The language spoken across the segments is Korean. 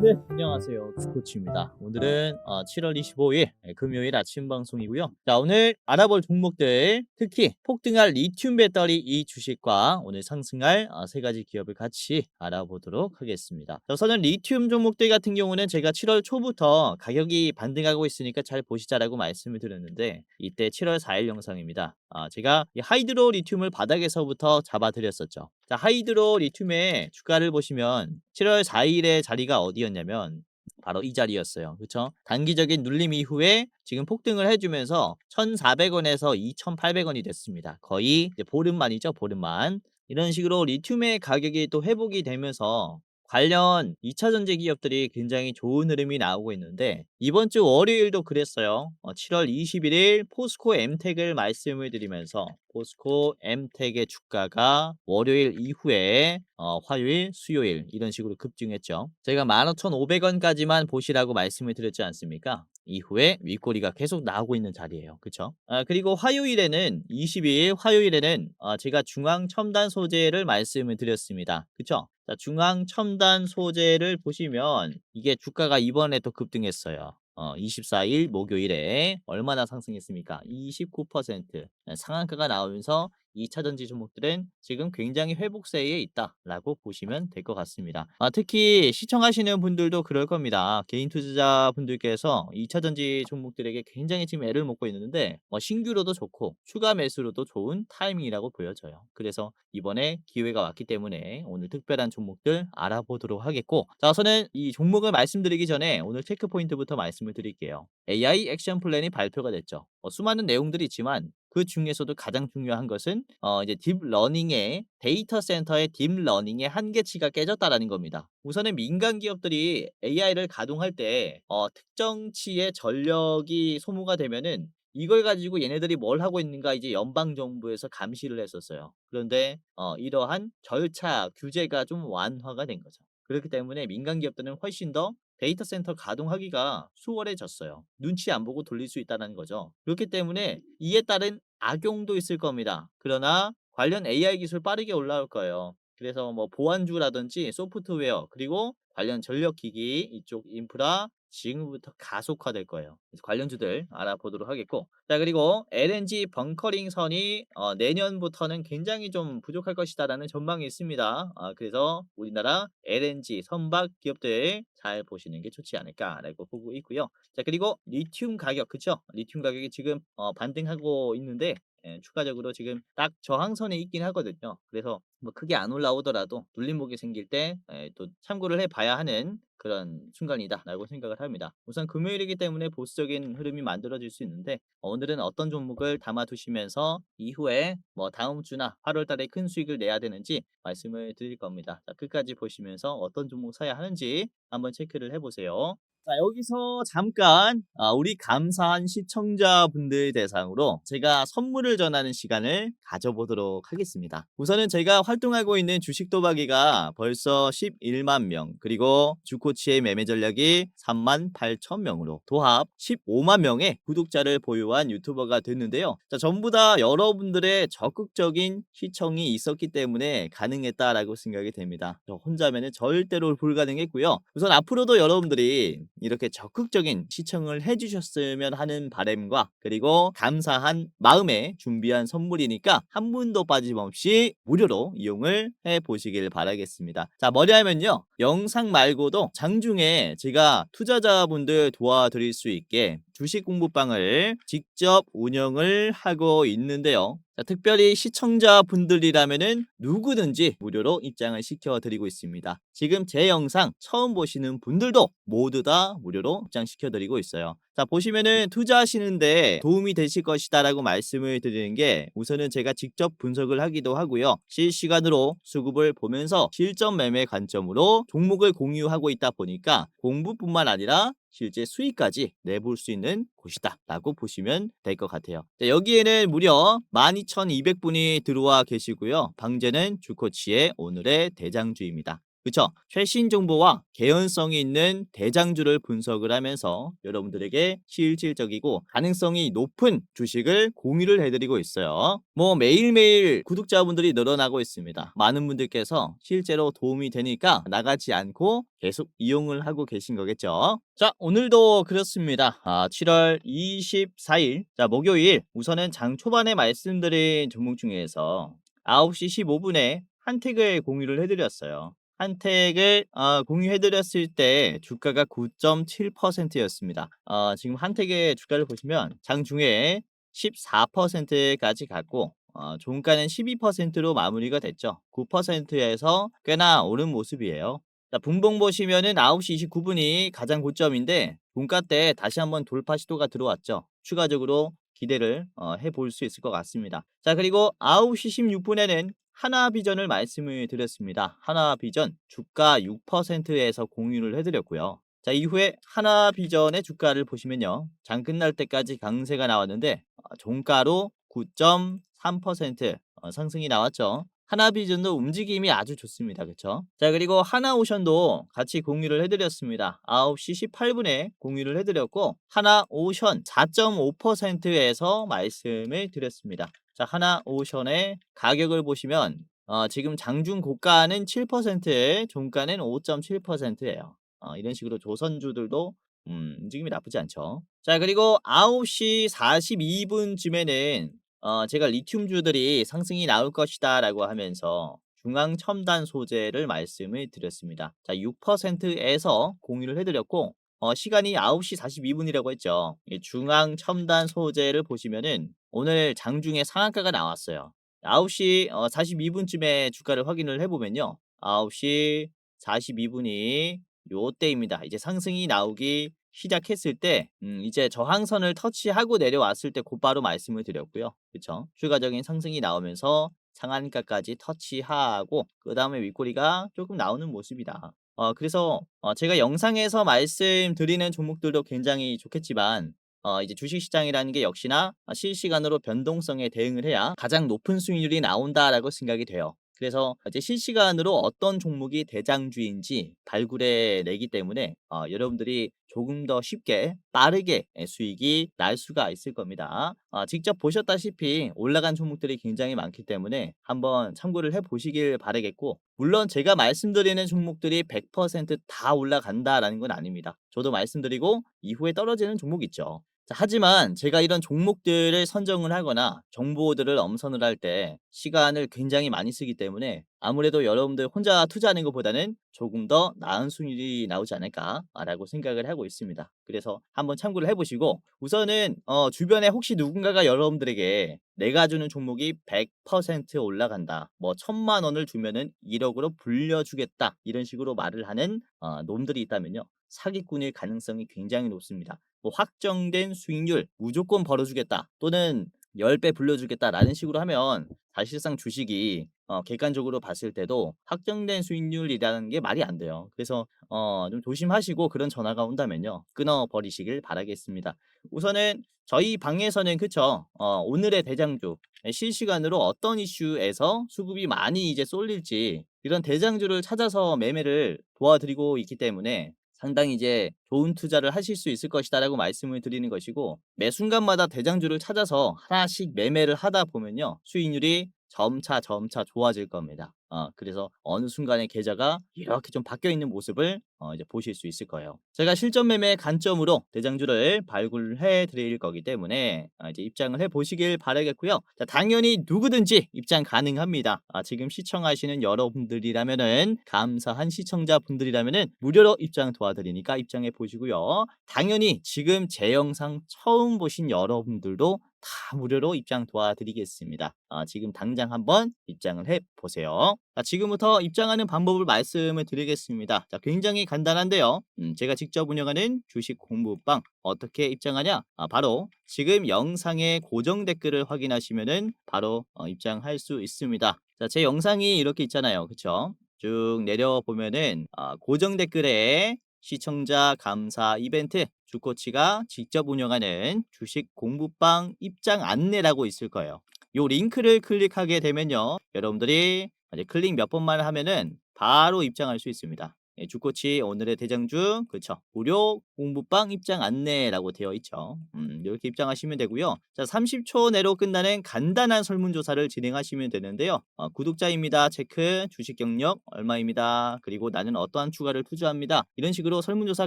네, 안녕하세요. 주코치입니다. 오늘은 어, 7월 25일 네, 금요일 아침 방송이고요. 자, 오늘 알아볼 종목들, 특히 폭등할 리튬 배터리 이 주식과 오늘 상승할 어, 세 가지 기업을 같이 알아보도록 하겠습니다. 자, 우선은 리튬 종목들 같은 경우는 제가 7월 초부터 가격이 반등하고 있으니까 잘 보시자라고 말씀을 드렸는데 이때 7월 4일 영상입니다. 아, 제가 이 하이드로 리튬을 바닥에서부터 잡아드렸었죠. 자, 하이드로 리튬의 주가를 보시면 7월 4일의 자리가 어디였냐면 바로 이 자리였어요. 그렇죠? 단기적인 눌림 이후에 지금 폭등을 해주면서 1,400원에서 2,800원이 됐습니다. 거의 보름만이죠, 보름만. 이런 식으로 리튬의 가격이 또 회복이 되면서 관련 2차 전지 기업들이 굉장히 좋은 흐름이 나오고 있는데 이번 주 월요일도 그랬어요. 어, 7월 21일 포스코 엠텍을 말씀을 드리면서 포스코 엠텍의 주가가 월요일 이후에 어, 화요일, 수요일 이런 식으로 급증했죠. 제가 15,500원까지만 보시라고 말씀을 드렸지 않습니까? 이후에 윗꼬리가 계속 나오고 있는 자리예요. 그쵸? 아, 그리고 화요일에는 22일 화요일에는 어, 제가 중앙 첨단 소재를 말씀을 드렸습니다. 그쵸? 자, 중앙 첨단 소재를 보시면 이게 주가가 이번에 또 급등했어요. 어, 24일 목요일에 얼마나 상승했습니까? 29% 상한가가 나오면서 2차 전지 종목들은 지금 굉장히 회복세에 있다라고 보시면 될 것 같습니다. 아, 특히 시청하시는 분들도 그럴 겁니다. 개인 투자자 분들께서 2차 전지 종목들에게 굉장히 지금 애를 먹고 있는데 어, 신규로도 좋고 추가 매수로도 좋은 타이밍이라고 보여져요. 그래서 이번에 기회가 왔기 때문에 오늘 특별한 종목들 알아보도록 하겠고 자 우선은 이 종목을 말씀드리기 전에 오늘 체크 포인트부터 말씀을 드릴게요. AI 액션 플랜이 발표가 됐죠. 어, 수많은 내용들이 있지만 그 중에서도 가장 중요한 것은 어 이제 딥러닝의 데이터 센터의 딥러닝의 한계치가 깨졌다라는 겁니다. 우선은 민간 기업들이 AI를 가동할 때 어, 특정치의 전력이 소모가 되면은 이걸 가지고 얘네들이 뭘 하고 있는가 이제 연방 정부에서 감시를 했었어요. 그런데 어, 이러한 절차 규제가 좀 완화가 된 거죠. 그렇기 때문에 민간 기업들은 훨씬 더 데이터 센터 가동하기가 수월해졌어요. 눈치 안 보고 돌릴 수 있다는 거죠. 그렇기 때문에 이에 따른 악용도 있을 겁니다. 그러나 관련 AI 기술 빠르게 올라올 거예요. 그래서 뭐 보안주라든지 소프트웨어 그리고 관련 전력기기 이쪽 인프라 지금부터 가속화될 거예요. 관련주들 알아보도록 하겠고 자 그리고 LNG 벙커링 선이 어, 내년부터는 굉장히 좀 부족할 것이다라는 전망이 있습니다. 아, 그래서 우리나라 LNG 선박 기업들 잘 보시는 게 좋지 않을까라고 보고 있고요. 자 그리고 리튬 가격 그쵸? 리튬 가격이 지금 어, 반등하고 있는데 예, 추가적으로 지금 딱 저항선에 있긴 하거든요. 그래서 뭐 크게 안 올라오더라도 눌림목이 생길 때 또 참고를 해봐야 하는 그런 순간이다라고 생각을 합니다. 우선 금요일이기 때문에 보수적인 흐름이 만들어질 수 있는데 오늘은 어떤 종목을 담아두시면서 이후에 뭐 다음 주나 8월 달에 큰 수익을 내야 되는지 말씀을 드릴 겁니다. 자, 끝까지 보시면서 어떤 종목 사야 하는지 한번 체크를 해보세요. 자, 여기서 잠깐 아, 우리 감사한 시청자분들 대상으로 제가 선물을 전하는 시간을 가져보도록 하겠습니다. 우선은 제가 활동하고 있는 주식 도박이가 벌써 11만 명, 그리고 주코치의 매매 전략이 3만 8천 명으로 도합 15만 명의 구독자를 보유한 유튜버가 됐는데요. 자, 전부 다 여러분들의 적극적인 시청이 있었기 때문에 가능했다라고 생각이 됩니다. 저 혼자면은 절대로 불가능했고요. 우선 앞으로도 여러분들이 이렇게 적극적인 시청을 해주셨으면 하는 바램과 그리고 감사한 마음에 준비한 선물이니까 한 분도 빠짐없이 무료로 이용을 해 보시길 바라겠습니다. 자, 뭐냐면요. 영상 말고도 장중에 제가 투자자분들 도와드릴 수 있게 주식 공부방을 직접 운영을 하고 있는데요. 자, 특별히 시청자분들이라면은 누구든지 무료로 입장을 시켜드리고 있습니다. 지금 제 영상 처음 보시는 분들도 모두 다 무료로 입장시켜드리고 있어요. 자, 보시면은 투자하시는데 도움이 되실 것이다 라고 말씀을 드리는 게 우선은 제가 직접 분석을 하기도 하고요. 실시간으로 수급을 보면서 실전 매매 관점으로 종목을 공유하고 있다 보니까 공부뿐만 아니라 실제 수익까지 내볼 수 있는 곳이다 라고 보시면 될 것 같아요. 자, 여기에는 무려 12,200분이 들어와 계시고요. 방제는 주코치의 오늘의 대장주입니다 그쵸? 최신 정보와 개연성이 있는 대장주를 분석을 하면서 여러분들에게 실질적이고 가능성이 높은 주식을 공유를 해드리고 있어요. 뭐 매일매일 구독자분들이 늘어나고 있습니다. 많은 분들께서 실제로 도움이 되니까 나가지 않고 계속 이용을 하고 계신 거겠죠. 자, 오늘도 그렇습니다. 아, 7월 24일, 자, 목요일. 우선은 장 초반에 말씀드린 종목 중에서 9시 15분에 한택을 공유를 해드렸어요. 한택을 어, 공유해드렸을 때 주가가 9.7%였습니다. 어, 지금 한택의 주가를 보시면 장중에 14%까지 갔고 어, 종가는 12%로 마무리가 됐죠. 9%에서 꽤나 오른 모습이에요. 자, 분봉 보시면은 9시 29분이 가장 고점인데 종가 때 다시 한번 돌파 시도가 들어왔죠. 추가적으로 기대를 어, 해볼 수 있을 것 같습니다. 자 그리고 9시 16분에는 하나비전을 말씀을 드렸습니다. 하나비전 주가 6%에서 공유를 해드렸고요. 자 이후에 하나비전의 주가를 보시면요. 장 끝날 때까지 강세가 나왔는데 어, 종가로 9.3% 어, 상승이 나왔죠. 하나비전도 움직임이 아주 좋습니다. 그쵸? 자, 그리고 하나오션도 같이 공유를 해드렸습니다. 9시 18분에 공유를 해드렸고, 하나오션 4.5%에서 말씀을 드렸습니다. 자, 하나 오션의 가격을 보시면, 어, 지금 장중 고가는 7%, 종가는 5.7%예요. 어, 이런 식으로 조선주들도 음, 움직임이 나쁘지 않죠. 자, 그리고 9시 42분쯤에는 어, 제가 리튬주들이 상승이 나올 것이다 라고 하면서 중앙 첨단 소재를 말씀을 드렸습니다. 자, 6%에서 공유를 해드렸고, 어, 시간이 9시 42분이라고 했죠. 이 중앙 첨단 소재를 보시면은 오늘 장중에 상한가가 나왔어요. 9시 어, 42분쯤에 주가를 확인을 해보면요. 9시 42분이 요때입니다. 이제 상승이 나오기 시작했을 때 음, 이제 저항선을 터치하고 내려왔을 때 곧바로 말씀을 드렸고요. 그쵸? 추가적인 상승이 나오면서 상한가까지 터치하고 그 다음에 윗꼬리가 조금 나오는 모습이다. 어, 그래서 어, 제가 영상에서 말씀드리는 종목들도 굉장히 좋겠지만 어, 이제 주식시장이라는 게 역시나 실시간으로 변동성에 대응을 해야 가장 높은 수익률이 나온다라고 생각이 돼요. 그래서 이제 실시간으로 어떤 종목이 대장주인지 발굴해 내기 때문에 어, 여러분들이 조금 더 쉽게 빠르게 수익이 날 수가 있을 겁니다. 어, 직접 보셨다시피 올라간 종목들이 굉장히 많기 때문에 한번 참고를 해 보시길 바라겠고 물론 제가 말씀드리는 종목들이 100%다 올라간다라는 건 아닙니다. 저도 말씀드리고 이후에 떨어지는 종목 있죠. 자, 하지만 제가 이런 종목들을 선정을 하거나 정보들을 엄선을 할 때 시간을 굉장히 많이 쓰기 때문에 아무래도 여러분들 혼자 투자하는 것보다는 조금 더 나은 수익이 나오지 않을까라고 생각을 하고 있습니다. 그래서 한번 참고를 해보시고 우선은 어, 주변에 혹시 누군가가 여러분들에게 내가 주는 종목이 100% 올라간다. 뭐 천만 원을 주면은 1억으로 불려주겠다. 이런 식으로 말을 하는 어, 놈들이 있다면요. 사기꾼일 가능성이 굉장히 높습니다. 뭐 확정된 수익률 무조건 벌어주겠다 또는 10배 불려주겠다라는 식으로 하면 사실상 주식이 어, 객관적으로 봤을 때도 확정된 수익률이라는 게 말이 안 돼요. 그래서 어, 좀 조심하시고 그런 전화가 온다면요. 끊어버리시길 바라겠습니다. 우선은 저희 방에서는 그쵸 어, 오늘의 대장주 실시간으로 어떤 이슈에서 수급이 많이 이제 쏠릴지 이런 대장주를 찾아서 매매를 도와드리고 있기 때문에 상당히 이제 좋은 투자를 하실 수 있을 것이다라고 말씀을 드리는 것이고 매 순간마다 대장주를 찾아서 하나씩 매매를 하다 보면요 수익률이 점차 점차 좋아질 겁니다. 어, 그래서 어느 순간에 계좌가 이렇게 좀 바뀌어 있는 모습을 어, 이제 보실 수 있을 거예요. 제가 실전 매매 관점으로 대장주를 발굴해 드릴 거기 때문에 아, 이제 입장을 해 보시길 바라겠고요. 자, 당연히 누구든지 입장 가능합니다. 아, 지금 시청하시는 여러분들이라면은 감사한 시청자분들이라면은 무료로 입장 도와드리니까 입장해 보시고요. 당연히 지금 제 영상 처음 보신 여러분들도 다 무료로 입장 도와드리겠습니다. 아, 지금 당장 한번 입장을 해 보세요. 자, 지금부터 입장하는 방법을 말씀을 드리겠습니다. 자, 굉장히 간단한데요. 음, 제가 직접 운영하는 주식 공부방 어떻게 입장하냐? 아, 바로 지금 영상의 고정 댓글을 확인하시면은 바로 어, 입장할 수 있습니다. 자, 제 영상이 이렇게 있잖아요. 그쵸? 쭉 내려보면은 아, 고정 댓글에 시청자 감사 이벤트 주코치가 직접 운영하는 주식 공부방 입장 안내라고 있을 거예요. 요 링크를 클릭하게 되면요. 여러분들이 클릭 몇 번만 하면은 바로 입장할 수 있습니다. 예, 주코치 오늘의 대장주 그쵸 무료 공부방 입장 안내라고 되어 있죠. 음, 이렇게 입장하시면 되고요. 자 30초 내로 끝나는 간단한 설문조사를 진행하시면 되는데요. 어, 구독자입니다. 체크 주식 경력 얼마입니다. 그리고 나는 어떠한 추가를 투자합니다. 이런 식으로 설문조사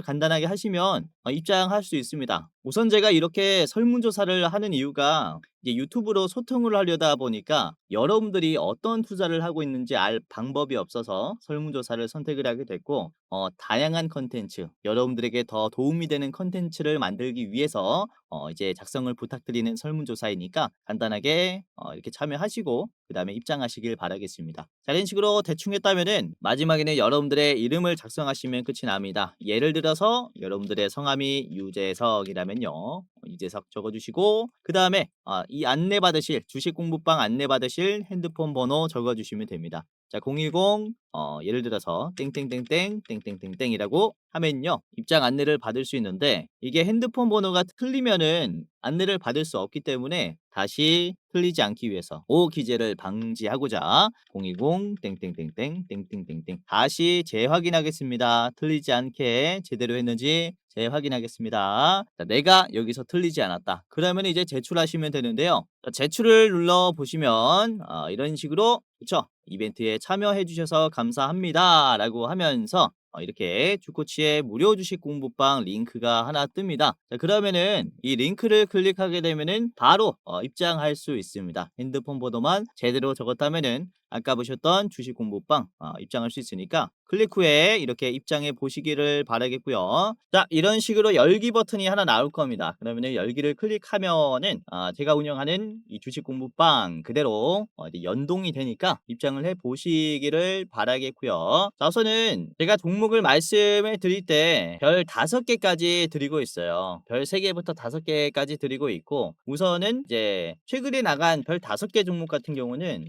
간단하게 하시면 어, 입장할 수 있습니다. 우선 제가 이렇게 설문조사를 하는 이유가 유튜브로 소통을 하려다 보니까 여러분들이 어떤 투자를 하고 있는지 알 방법이 없어서 설문조사를 선택을 하게 됐고 어, 다양한 컨텐츠 여러분들에게 더 도움이 되는 컨텐츠를 만들기 위해서 어, 이제 작성을 부탁드리는 설문조사이니까 간단하게 어, 이렇게 참여하시고 그 다음에 입장하시길 바라겠습니다. 자, 이런 식으로 대충 했다면은 마지막에는 여러분들의 이름을 작성하시면 끝이 납니다. 예를 들어서 여러분들의 성함이 유재석이라면요. 유재석 적어주시고 그 다음에 아, 이 안내 받으실 주식 공부방 안내 받으실 핸드폰 번호 적어주시면 됩니다. 자, 010 어, 예를 들어서 땡땡땡땡 땡땡땡땡이라고 하면요 입장 안내를 받을 수 있는데 이게 핸드폰 번호가 틀리면은 안내를 받을 수 없기 때문에 다시 틀리지 않기 위해서 오 기재를 방지하고자 020 땡땡땡땡 땡땡땡땡 다시 재확인하겠습니다. 틀리지 않게 제대로 했는지 재확인하겠습니다. 자, 내가 여기서 틀리지 않았다. 그러면 이제 제출하시면 되는데요. 자, 제출을 눌러 보시면 어, 이런 식으로 그쵸? 이벤트에 참여해 주셔서 감사합니다. 라고 하면서 어, 이렇게 주코치의 무료 주식 공부방 링크가 하나 뜹니다. 자, 그러면은 이 링크를 클릭하게 되면은 바로 어, 입장할 수 있습니다. 핸드폰 번호만 제대로 적었다면은 아까 보셨던 주식 공부방 어, 입장할 수 있으니까 클릭 후에 이렇게 입장해 보시기를 바라겠고요. 자 이런 식으로 열기 버튼이 하나 나올 겁니다. 그러면 열기를 클릭하면은 아, 제가 운영하는 이 주식 공부방 그대로 어, 연동이 되니까 입장을 해 보시기를 바라겠고요. 자 우선은 제가 종목을 말씀해 드릴 때 별 다섯 개까지 드리고 있어요. 별 세 개부터 다섯 개까지 드리고 있고 우선은 이제 최근에 나간 별 다섯 개 종목 같은 경우는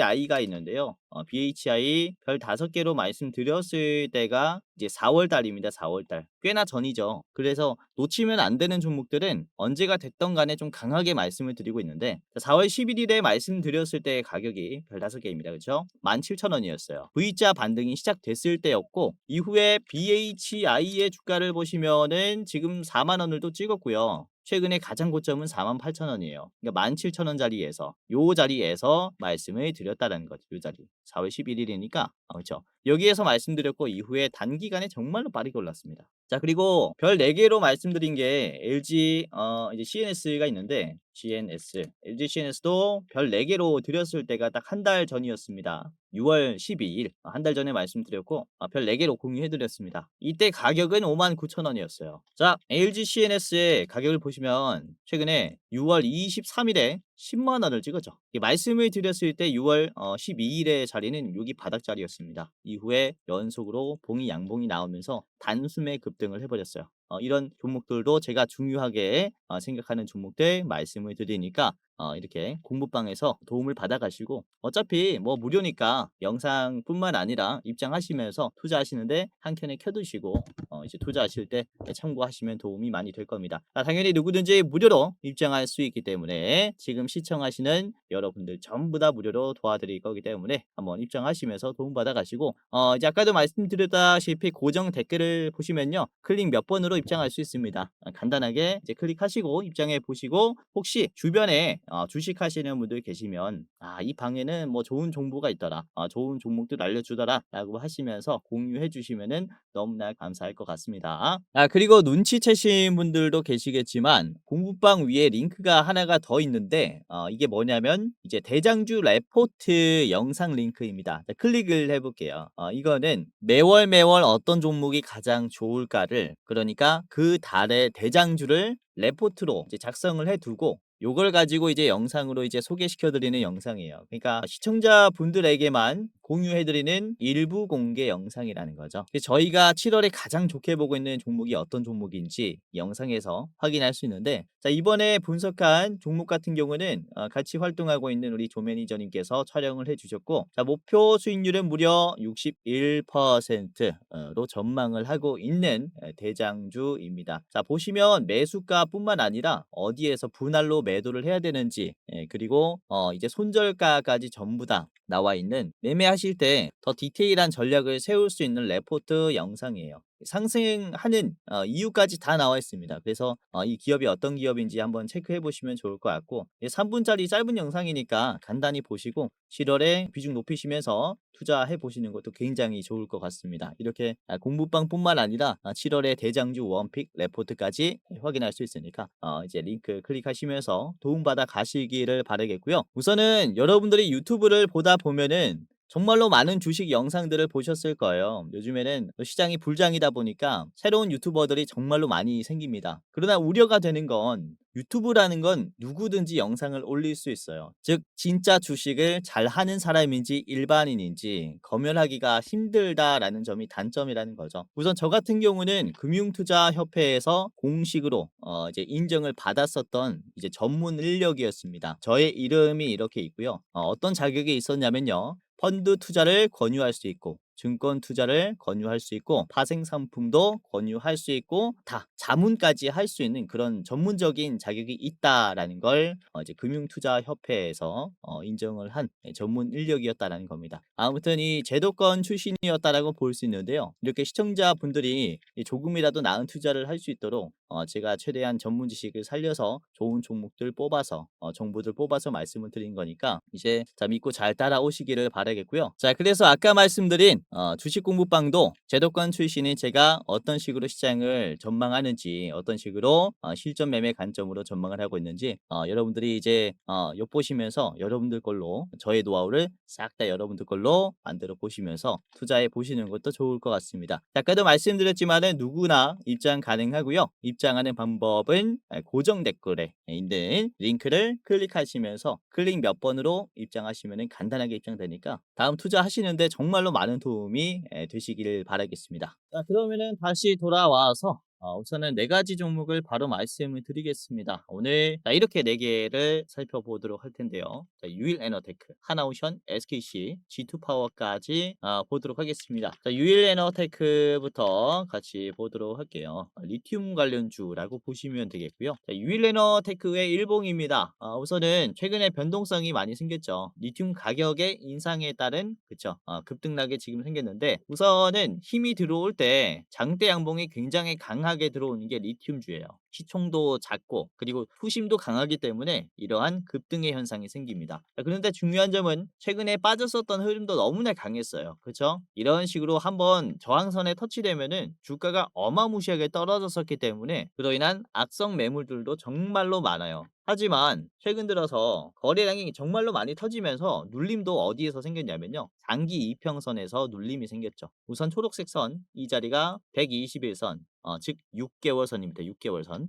BHI가 있는데요. 어, BHI 별 다섯 개로 말씀드렸을 때가 이제 4월 달입니다. 4월 달. 꽤나 전이죠. 그래서 놓치면 안 되는 종목들은 언제가 됐던 간에 좀 강하게 말씀을 드리고 있는데 4월 11일에 말씀드렸을 때의 가격이 별 다섯 개입니다. 그렇죠? 17,000원이었어요. V자 반등이 시작됐을 때였고 이후에 BHI의 주가를 보시면은 지금 4만 원을 또 찍었고요. 최근에 가장 고점은 48,000원이에요. 그러니까 17,000원짜리에서 요 자리에서 말씀을 드렸다는 거죠. 요 자리. 4월 11일이니까 아, 그렇죠. 여기에서 말씀드렸고 이후에 단기간에 정말로 빠르게 올랐습니다. 자 그리고 별 4개로 말씀드린 게 LG 어, 이제 CNS가 있는데 GNS, LG CNS도 별 4개로 드렸을 때가 딱 한 달 전이었습니다. 6월 12일 한 달 전에 말씀드렸고 아, 별 4개로 공유해드렸습니다. 이때 가격은 59,000원이었어요. 자 LG CNS의 가격을 보시면 최근에 6월 23일에 10만 원을 찍었죠. 말씀을 드렸을 때 6월 어, 12일의 자리는 여기 바닥 자리였습니다. 이후에 연속으로 봉이 양봉이 나오면서 단숨에 급등을 해버렸어요. 어, 이런 종목들도 제가 중요하게 어, 생각하는 종목들 말씀을 드리니까 어, 이렇게 공부방에서 도움을 받아가시고 어차피 뭐 무료니까 영상뿐만 아니라 입장하시면서 투자하시는데 한 켠에 켜두시고 어, 이제 투자하실 때 참고하시면 도움이 많이 될 겁니다. 아, 당연히 누구든지 무료로 입장할 수 있기 때문에 지금 시청하시는 여러분들 전부 다 무료로 도와드릴 거기 때문에 한번 입장하시면서 도움 받아 가시고 어, 이제 아까도 말씀드렸다시피 고정 댓글을 보시면요 클릭 몇 번으로 입장할 수 있습니다. 아, 간단하게 이제 클릭하시고 입장해 보시고 혹시 주변에 어, 주식 하시는 분들 계시면 아, 이 방에는 뭐 좋은 정보가 있더라. 아, 좋은 종목들 알려주더라. 라고 하시면서 공유해 주시면은 너무나 감사할 것 같습니다. 아, 그리고 눈치채신 분들도 계시겠지만 공부방 위에 링크가 하나가 더 있는데 어, 이게 뭐냐면 이제 대장주 레포트 영상 링크입니다. 자, 클릭을 해볼게요. 어, 이거는 매월 매월 어떤 종목이 가장 좋을까를 그러니까 그 달의 대장주를 레포트로 작성을 해두고 요걸 가지고 이제 영상으로 이제 소개시켜 드리는 영상이에요. 그러니까 시청자분들에게만 공유해 드리는 일부 공개 영상이라는 거죠. 저희가 7월에 가장 좋게 보고 있는 종목이 어떤 종목인지 영상에서 확인할 수 있는데 자, 이번에 분석한 종목 같은 경우는 어, 같이 활동하고 있는 우리 조 매니저님께서 촬영을 해 주셨고 자, 목표 수익률은 무려 61%로 전망을 하고 있는 대장주입니다. 자, 보시면 매수가뿐만 아니라 어디에서 분할로 매도를 해야 되는지 예, 그리고 어, 이제 손절가까지 전부 다 나와 있는 매매하실 때 더 디테일한 전략을 세울 수 있는 레포트 영상이에요. 상승하는 어, 이유까지 다 나와 있습니다. 그래서 어, 이 기업이 어떤 기업인지 한번 체크해 보시면 좋을 것 같고 3분짜리 짧은 영상이니까 간단히 보시고 7월에 비중 높이시면서 투자해 보시는 것도 굉장히 좋을 것 같습니다. 이렇게 아, 공부방뿐만 아니라 7월에 대장주 원픽 레포트까지 확인할 수 있으니까 어, 이제 링크 클릭하시면서 도움받아 가시기를 바라겠고요. 우선은 여러분들이 유튜브를 보다 보면은 정말로 많은 주식 영상들을 보셨을 거예요. 요즘에는 시장이 불장이다 보니까 새로운 유튜버들이 정말로 많이 생깁니다. 그러나 우려가 되는 건 유튜브라는 건 누구든지 영상을 올릴 수 있어요. 즉, 진짜 주식을 잘 하는 사람인지 일반인인지 검열하기가 힘들다라는 점이 단점이라는 거죠. 우선 저 같은 경우는 금융투자협회에서 공식으로 어 이제 인정을 받았었던 이제 전문 인력이었습니다. 저의 이름이 이렇게 있고요. 어 어떤 자격이 있었냐면요. 펀드 투자를 권유할 수 있고 증권 투자를 권유할 수 있고 파생 상품도 권유할 수 있고 다 자문까지 할 수 있는 그런 전문적인 자격이 있다라는 걸 어, 이제 금융투자협회에서 어, 인정을 한 예, 전문 인력이었다라는 겁니다. 아무튼 이 제도권 출신이었다라고 볼 수 있는데요. 이렇게 시청자분들이 조금이라도 나은 투자를 할 수 있도록 어, 제가 최대한 전문 지식을 살려서 좋은 종목들 뽑아서 어, 정보들 뽑아서 말씀을 드린 거니까 이제 자 믿고 잘 따라오시기를 바라겠고요. 자 그래서 아까 말씀드린 어, 주식 공부방도 제도권 출신인 제가 어떤 식으로 시장을 전망하는지 어떤 식으로 어, 실전 매매 관점으로 전망을 하고 있는지 어, 여러분들이 이제 어, 엿보시면서 여러분들 걸로 저의 노하우를 싹 다 여러분들 걸로 만들어 보시면서 투자해 보시는 것도 좋을 것 같습니다. 자, 아까도 말씀드렸지만은 누구나 입장 가능하고요. 입장하는 방법은 고정 댓글에 있는 링크를 클릭하시면서 클릭 몇 번으로 입장하시면 간단하게 입장되니까 다음 투자하시는데 정말로 많은 도움 이 되시길 바라겠습니다. 자, 그러면은 다시 돌아와서 어, 우선은 네 가지 종목을 바로 말씀을 드리겠습니다. 오늘 자, 이렇게 네 개를 살펴보도록 할 텐데요. 자, 유일 에너테크, 하나오션, SKC, G2파워까지 어, 보도록 하겠습니다. 자, 유일 에너테크부터 같이 보도록 할게요. 어, 리튬 관련주라고 보시면 되겠고요. 자, 유일 에너테크의 일봉입니다. 어, 우선은 최근에 변동성이 많이 생겼죠. 리튬 가격의 인상에 따른 그쵸 어, 급등락이 지금 생겼는데 우선은 힘이 들어올 때 장대 양봉이 굉장히 강한 강하게 들어오는 게 리튬주예요. 시총도 작고 그리고 투심도 강하기 때문에 이러한 급등의 현상이 생깁니다. 그런데 중요한 점은 최근에 빠졌었던 흐름도 너무나 강했어요. 그렇죠? 이런 식으로 한번 저항선에 터치되면은 주가가 어마무시하게 떨어졌었기 때문에 그로 인한 악성 매물들도 정말로 많아요. 하지만 최근 들어서 거래량이 정말로 많이 터지면서 눌림도 어디에서 생겼냐면요. 장기 이평선에서 눌림이 생겼죠. 우선 초록색 선, 이 자리가 121선, 어, 즉 6개월 선입니다. 6개월 선.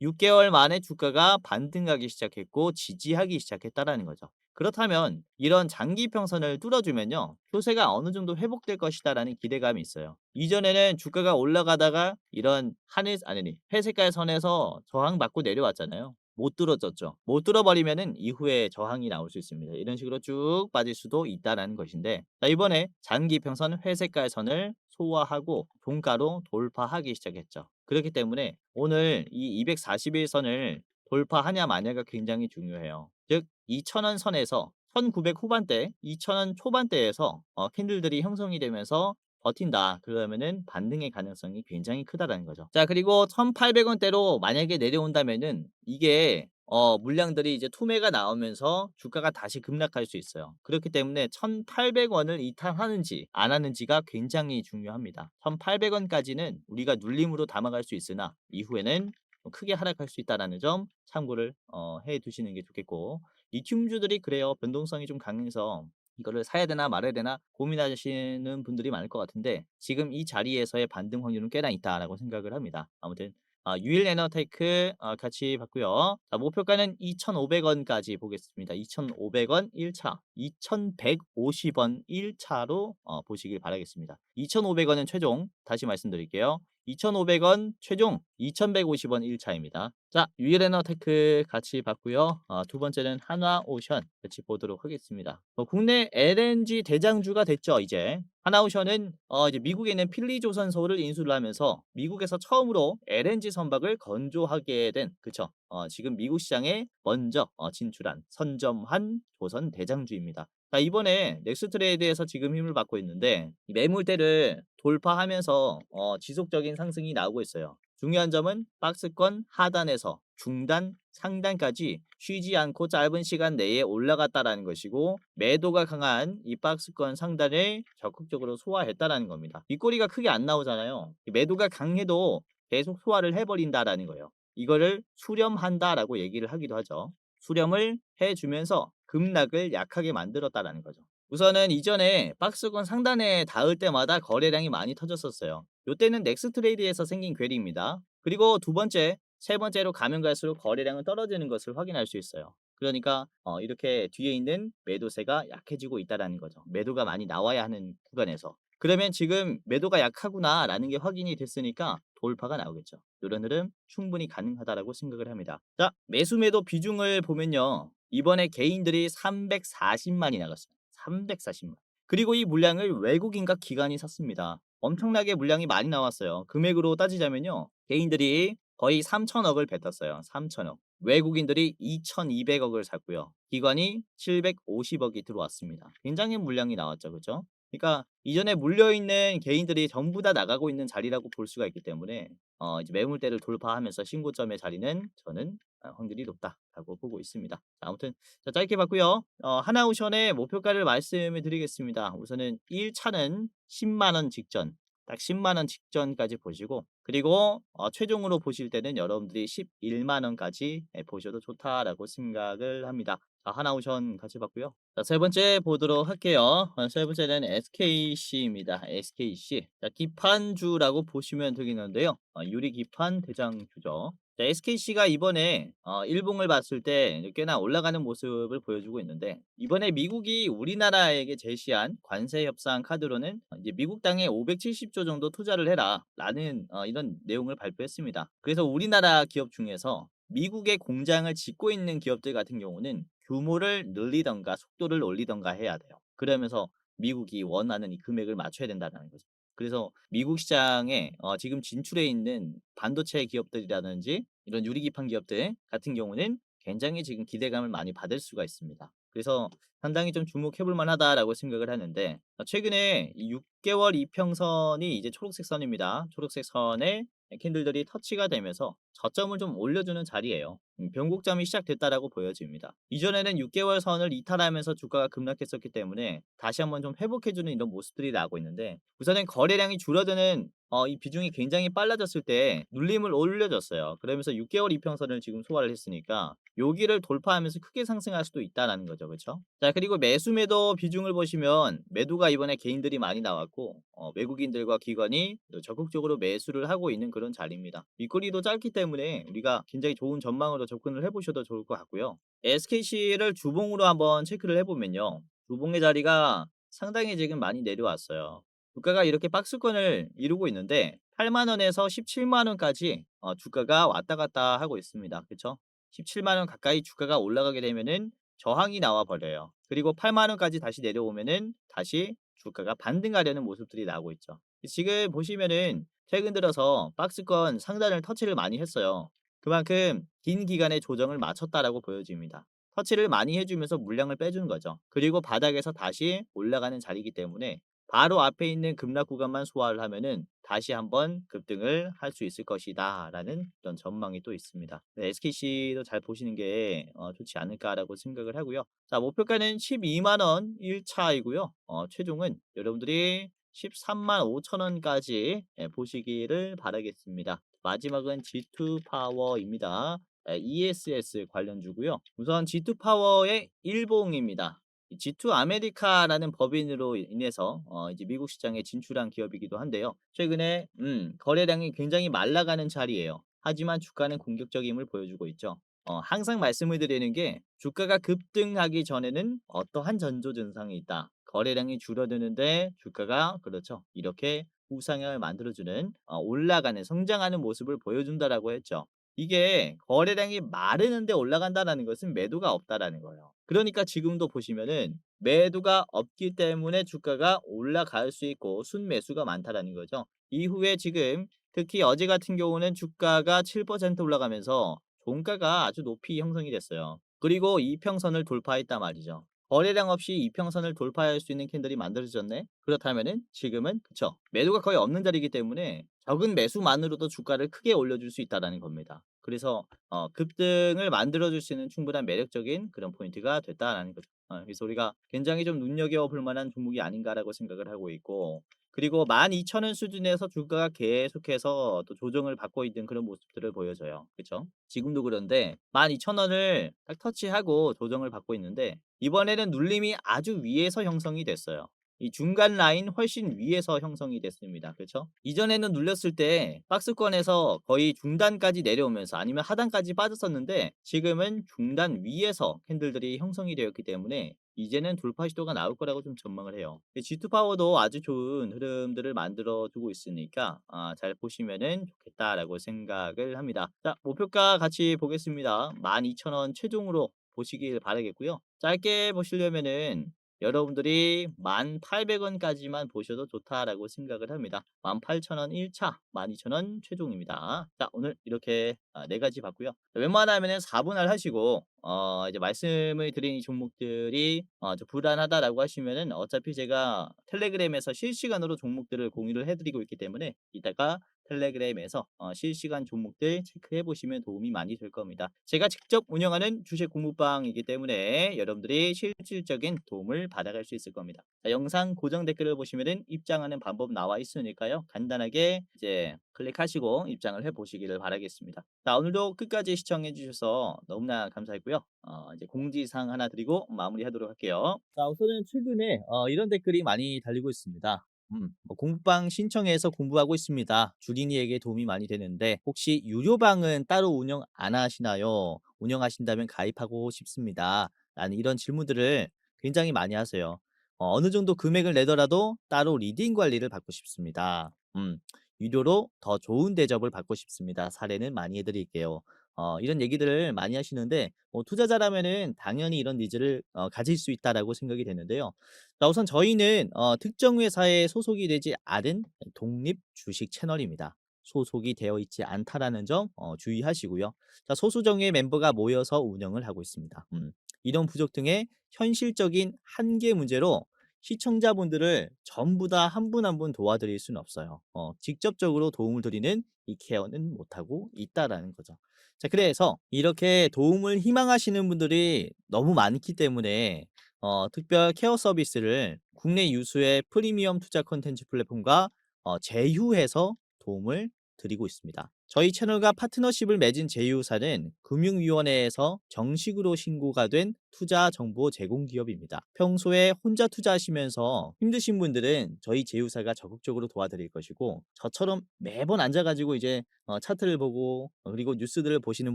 6개월 만에 주가가 반등하기 시작했고 지지하기 시작했다라는 거죠. 그렇다면 이런 장기 평선을 뚫어주면요. 효세가 어느 정도 회복될 것이다라는 기대감이 있어요. 이전에는 주가가 올라가다가 이런 하늘 아니 회색깔 선에서 저항받고 내려왔잖아요. 못 뚫어졌죠. 못 뚫어버리면은 이후에 저항이 나올 수 있습니다. 이런 식으로 쭉 빠질 수도 있다라는 것인데 자, 이번에 장기 평선 회색깔 선을 소화하고 종가로 돌파하기 시작했죠. 그렇기 때문에 오늘 이 241선을 돌파하냐 마냐가 굉장히 중요해요. 즉 2,000원 선에서 1,900 후반대, 2,000원 초반대에서 어, 캔들들이 형성이 되면서 버틴다. 그러면은 반등의 가능성이 굉장히 크다라는 거죠. 자, 그리고 1,800원대로 만약에 내려온다면은 이게 어, 물량들이 이제 투매가 나오면서 주가가 다시 급락할 수 있어요. 그렇기 때문에 1,800원을 이탈하는지 안 하는지가 굉장히 중요합니다. 1,800원까지는 우리가 눌림으로 담아갈 수 있으나 이후에는 크게 하락할 수 있다는 점 참고를 어, 해 두시는 게 좋겠고 리튬주들이 그래요. 변동성이 좀 강해서 이거를 사야 되나 말아야 되나 고민하시는 분들이 많을 것 같은데 지금 이 자리에서의 반등 확률은 꽤나 있다라고 생각을 합니다. 아무튼 아, 유일 에너테크 아, 같이 봤고요. 자, 목표가는 2,500원까지 보겠습니다. 2,500원 1차, 2,150원 1차로 어, 보시길 바라겠습니다. 2,500원은 최종 다시 말씀드릴게요. 2,500원 최종 2,150원 1차입니다. 자, 유일에너 테크 같이 봤고요. 어, 두 번째는 한화오션 같이 보도록 하겠습니다. 어, 국내 LNG 대장주가 됐죠, 이제. 하나오션은 어, 이제 미국에 있는 필리조선소를 인수를 하면서 미국에서 처음으로 LNG 선박을 건조하게 된 그쵸? 어, 지금 미국 시장에 먼저 어, 진출한 선점한 조선 대장주입니다. 자, 이번에 넥스트 레이드에서 지금 힘을 받고 있는데 이 매물대를 돌파하면서 어, 지속적인 상승이 나오고 있어요. 중요한 점은 박스권 하단에서 중단, 상단까지 쉬지 않고 짧은 시간 내에 올라갔다라는 것이고 매도가 강한 이 박스권 상단을 적극적으로 소화했다라는 겁니다. 윗꼬리가 크게 안 나오잖아요. 이 매도가 강해도 계속 소화를 해버린다라는 거예요. 이거를 수렴한다라고 얘기를 하기도 하죠. 수렴을 해주면서 급락을 약하게 만들었다라는 거죠. 우선은 이전에 박스권 상단에 닿을 때마다 거래량이 많이 터졌었어요. 이때는 넥스트레이드에서 생긴 괴리입니다. 그리고 두 번째, 세 번째로 가면 갈수록 거래량은 떨어지는 것을 확인할 수 있어요. 그러니까 어, 이렇게 뒤에 있는 매도세가 약해지고 있다라는 거죠. 매도가 많이 나와야 하는 구간에서. 그러면 지금 매도가 약하구나라는 게 확인이 됐으니까 돌파가 나오겠죠. 이런 흐름 충분히 가능하다라고 생각을 합니다. 자, 매수 매도 비중을 보면요. 이번에 개인들이 340만이 나갔어요. 340만. 그리고 이 물량을 외국인과 기관이 샀습니다. 엄청나게 물량이 많이 나왔어요. 금액으로 따지자면요. 개인들이 거의 3천억을 뱉었어요. 3천억. 외국인들이 2,200억을 샀고요. 기관이 750억이 들어왔습니다. 굉장히 물량이 나왔죠. 그죠? 그러니까 이전에 물려있는 개인들이 전부 다 나가고 있는 자리라고 볼 수가 있기 때문에 어, 이제 매물대를 돌파하면서 신고점의 자리는 저는 어, 확률이 높다라고 보고 있습니다. 자, 아무튼 자, 짧게 봤고요. 어, 하나오션의 목표가를 말씀을 드리겠습니다. 우선은 1차는 10만 원 직전, 딱 10만 원 직전까지 보시고 그리고 어, 최종으로 보실 때는 여러분들이 11만 원까지 예, 보셔도 좋다라고 생각을 합니다. 자, 하나오션 같이 봤고요. 자, 세 번째 보도록 할게요. 어, 세 번째는 SKC입니다. SKC. 자, 기판주라고 보시면 되겠는데요. 어, 유리 기판 대장주죠. 자, SKC가 이번에 어, 일봉을 봤을 때 꽤나 올라가는 모습을 보여주고 있는데 이번에 미국이 우리나라에게 제시한 관세 협상 카드로는 이제 미국 땅에 570조 정도 투자를 해라라는 어, 이런 내용을 발표했습니다. 그래서 우리나라 기업 중에서 미국의 공장을 짓고 있는 기업들 같은 경우는 규모를 늘리던가 속도를 올리던가 해야 돼요. 그러면서 미국이 원하는 이 금액을 맞춰야 된다는 거죠. 그래서 미국 시장에 어, 지금 진출해 있는 반도체 기업들이라든지 이런 유리기판 기업들 같은 경우는 굉장히 지금 기대감을 많이 받을 수가 있습니다. 그래서 상당히 좀 주목해 볼 만하다라고 생각을 하는데 어, 최근에 이 6개월 이평선이 이제 초록색 선입니다. 초록색 선에 캔들들이 터치가 되면서 저점을 좀 올려주는 자리예요. 음, 변곡점이 시작됐다라고 보여집니다. 이전에는 6개월 선을 이탈하면서 주가가 급락했었기 때문에 다시 한번 좀 회복해주는 이런 모습들이 나오고 있는데 우선은 거래량이 줄어드는 어, 이 비중이 굉장히 빨라졌을 때 눌림을 올려줬어요. 그러면서 6개월 이평선을 지금 소화를 했으니까 여기를 돌파하면서 크게 상승할 수도 있다라는 거죠. 그렇죠? 자, 그리고 매수 매도 비중을 보시면 매도가 이번에 개인들이 많이 나왔고 어, 외국인들과 기관이 또 적극적으로 매수를 하고 있는 그런 자리입니다. 윗꼬리도 짧기 때문에 우리가 굉장히 좋은 전망으로 접근을 해보셔도 좋을 것 같고요. SKC를 주봉으로 한번 체크를 해보면요. 주봉의 자리가 상당히 지금 많이 내려왔어요. 주가가 이렇게 박스권을 이루고 있는데 8만 원에서 17만 원까지 어, 주가가 왔다 갔다 하고 있습니다. 그렇죠? 17만 원 가까이 주가가 올라가게 되면은 저항이 나와 버려요. 그리고 8만 원까지 다시 내려오면은 다시 주가가 반등하려는 모습들이 나오고 있죠. 지금 보시면은 최근 들어서 박스권 상단을 터치를 많이 했어요. 그만큼 긴 기간의 조정을 마쳤다라고 보여집니다. 터치를 많이 해주면서 물량을 빼주는 거죠. 그리고 바닥에서 다시 올라가는 자리이기 때문에 바로 앞에 있는 급락 구간만 소화를 하면은 다시 한번 급등을 할 수 있을 것이다 라는 그런 전망이 또 있습니다. 네, SKC도 잘 보시는 게 어, 좋지 않을까라고 생각을 하고요. 자 목표가는 12만원 1차이고요. 어, 최종은 여러분들이 13만 5천원까지 예, 보시기를 바라겠습니다. 마지막은 G2 파워입니다. 예, ESS 관련주고요. 우선 G2 파워의 일봉입니다. 이 G2 아메리카라는 법인으로 인해서 어, 이제 미국 시장에 진출한 기업이기도 한데요. 최근에 음, 거래량이 굉장히 말라가는 자리예요. 하지만 주가는 공격적임을 보여주고 있죠. 어, 항상 말씀을 드리는 게 주가가 급등하기 전에는 어떠한 전조 증상이 있다. 거래량이 줄어드는데 주가가 그렇죠. 이렇게 우상향을 만들어주는 어, 올라가는 성장하는 모습을 보여준다라고 했죠. 이게 거래량이 마르는데 올라간다라는 것은 매도가 없다라는 거예요. 그러니까 지금도 보시면은 매도가 없기 때문에 주가가 올라갈 수 있고 순매수가 많다라는 거죠. 이후에 지금 특히 어제 같은 경우는 주가가 7% 올라가면서 종가가 아주 높이 형성이 됐어요. 그리고 이평선을 돌파했단 말이죠. 거래량 없이 이평선을 돌파할 수 있는 캔들이 만들어졌네. 그렇다면은 지금은 그쵸 매도가 거의 없는 자리이기 때문에 적은 매수만으로도 주가를 크게 올려줄 수 있다라는 겁니다. 그래서 어, 급등을 만들어줄 수 있는 충분한 매력적인 그런 포인트가 됐다라는 거죠. 어, 그래서 우리가 굉장히 좀 눈여겨볼 만한 종목이 아닌가라고 생각을 하고 있고 그리고 12,000원 수준에서 주가가 계속해서 또 조정을 받고 있는 그런 모습들을 보여줘요. 그쵸? 지금도 그런데 12,000원을 딱 터치하고 조정을 받고 있는데 이번에는 눌림이 아주 위에서 형성이 됐어요. 이 중간 라인 훨씬 위에서 형성이 됐습니다. 그렇죠? 이전에는 눌렸을 때 박스권에서 거의 중단까지 내려오면서 아니면 하단까지 빠졌었는데 지금은 중단 위에서 캔들들이 형성이 되었기 때문에 이제는 돌파 시도가 나올 거라고 좀 전망을 해요. G2 파워도 아주 좋은 흐름들을 만들어 주고 있으니까 아, 잘 보시면은 좋겠다라고 생각을 합니다. 자, 목표가 같이 보겠습니다. 12,000원 최종으로 보시길 바라겠고요. 짧게 보시려면은 여러분들이 18,000원까지만 보셔도 좋다라고 생각을 합니다. 18,000원 1차, 12,000원 최종입니다. 자, 오늘 이렇게 아, 네 가지 봤고요. 웬만하면은 4분할 하시고 어, 이제 말씀을 드린 이 종목들이 어, 좀 불안하다라고 하시면은 어차피 제가 텔레그램에서 실시간으로 종목들을 공유를 해드리고 있기 때문에 이따가 텔레그램에서 어, 실시간 종목들 체크해 보시면 도움이 많이 될 겁니다. 제가 직접 운영하는 주식 공부방이기 때문에 여러분들이 실질적인 도움을 받아갈 수 있을 겁니다. 자, 영상 고정 댓글을 보시면은 입장하는 방법 나와 있으니까요. 간단하게 이제 클릭하시고 입장을 해 보시기를 바라겠습니다. 자, 오늘도 끝까지 시청해 주셔서 너무나 감사했고요. 어, 이제 공지사항 하나 드리고 마무리하도록 할게요. 자, 우선은 최근에 어, 이런 댓글이 많이 달리고 있습니다. 음, 뭐 공부방 신청해서 공부하고 있습니다. 주린이에게 도움이 많이 되는데 혹시 유료방은 따로 운영 안 하시나요? 운영하신다면 가입하고 싶습니다. 라는 이런 질문들을 굉장히 많이 하세요. 어, 어느 정도 금액을 내더라도 따로 리딩 관리를 받고 싶습니다. 음, 유료로 더 좋은 대접을 받고 싶습니다. 사례는 많이 해드릴게요. 어, 이런 얘기들을 많이 하시는데 뭐 투자자라면은 당연히 이런 니즈를 어, 가질 수 있다라고 생각이 되는데요. 자, 우선 저희는 어, 특정 회사에 소속이 되지 않은 독립 주식 채널입니다. 소속이 되어 있지 않다라는 점 어, 주의하시고요. 자, 소수정의 멤버가 모여서 운영을 하고 있습니다. 음, 이런 부족 등의 현실적인 한계 문제로 시청자분들을 전부 다 한 분 한 분 도와드릴 수는 없어요. 어, 직접적으로 도움을 드리는 이 케어는 못하고 있다라는 거죠. 자, 그래서 이렇게 도움을 희망하시는 분들이 너무 많기 때문에 어, 특별 케어 서비스를 국내 유수의 프리미엄 투자 콘텐츠 플랫폼과 어, 제휴해서 도움을 드리고 있습니다. 저희 채널과 파트너십을 맺은 제휴사는 금융위원회에서 정식으로 신고가 된 투자 정보 제공 기업입니다. 평소에 혼자 투자하시면서 힘드신 분들은 저희 제휴사가 적극적으로 도와드릴 것이고 저처럼 매번 앉아가지고 이제 어, 차트를 보고 어, 그리고 뉴스들을 보시는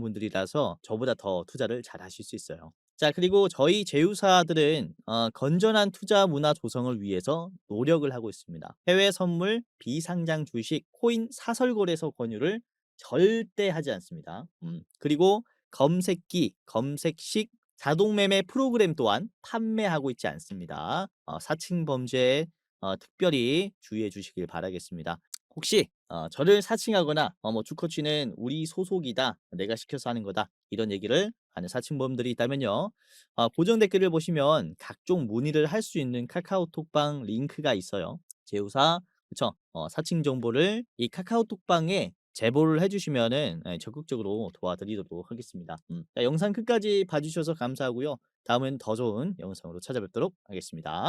분들이라서 저보다 더 투자를 잘 하실 수 있어요. 자, 그리고 저희 제휴사들은 어, 건전한 투자 문화 조성을 위해서 노력을 하고 있습니다. 해외 선물, 비상장 주식, 코인 사설 거래소 권유를 절대 하지 않습니다. 음, 그리고 검색기, 검색식 자동 매매 프로그램 또한 판매하고 있지 않습니다. 어, 사칭 범죄에 어, 특별히 주의해 주시길 바라겠습니다. 혹시 어, 저를 사칭하거나 어, 뭐 주커치는 우리 소속이다, 내가 시켜서 하는 거다 이런 얘기를 하는 사칭범들이 있다면요. 어, 고정 댓글을 보시면 각종 문의를 할 수 있는 카카오톡방 링크가 있어요. 제휴사 그쵸? 어, 사칭 정보를 이 카카오톡방에 제보를 해주시면은 예, 적극적으로 도와드리도록 하겠습니다. 음, 자, 영상 끝까지 봐주셔서 감사하고요. 다음엔 더 좋은 영상으로 찾아뵙도록 하겠습니다.